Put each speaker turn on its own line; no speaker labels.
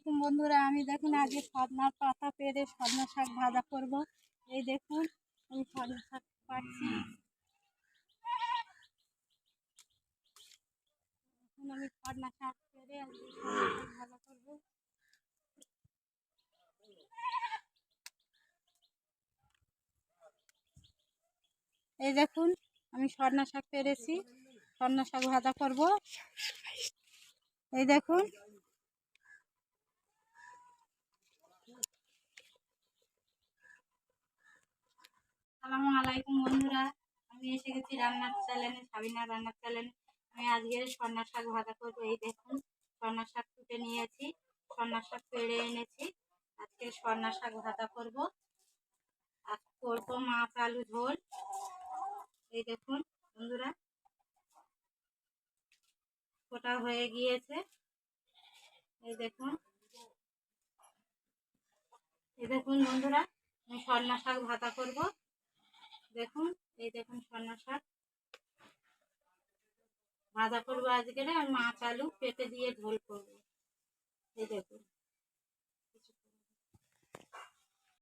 আলাইকুম বন্ধুরা, আমি দেখুন আজকে সজনার পাতা পেরে সজনা শাক ভাজা করব। এই দেখুন, আমি সজনা শাক পাচ্ছি। আমি সজনা শাক পেরে ভাজা করব। এই দেখুন, আমি সজনা শাক পেরেছি সজনা শাক ভাজা করব। এই দেখুন আসসালামু আলাইকুম, বন্ধুরা। আমি এসে গেছি রান্নার চ্যানেলে সাবিনা রান্নার চ্যানেলে আমি আজকে সন্না শাক ভাজা করব। এই দেখুন সন্না শাক কুটে নিয়েছি। সন্না শাক পেড়ে এনেছি। আজকে সন্না শাক ভাজা করব। আর করব মাছ আলু ঝোল। এই দেখুন, বন্ধুরা। কোটা হয়ে গিয়েছে। এই দেখুন। এই দেখুন, বন্ধুরা, আমি সন্না শাক ভাজা করব। দেখুন, এই দেখুন সন্না শাক। ভাজা করব আজকে মাছ আলু পেটে দিয়ে ঢোল করব। এই দেখুন।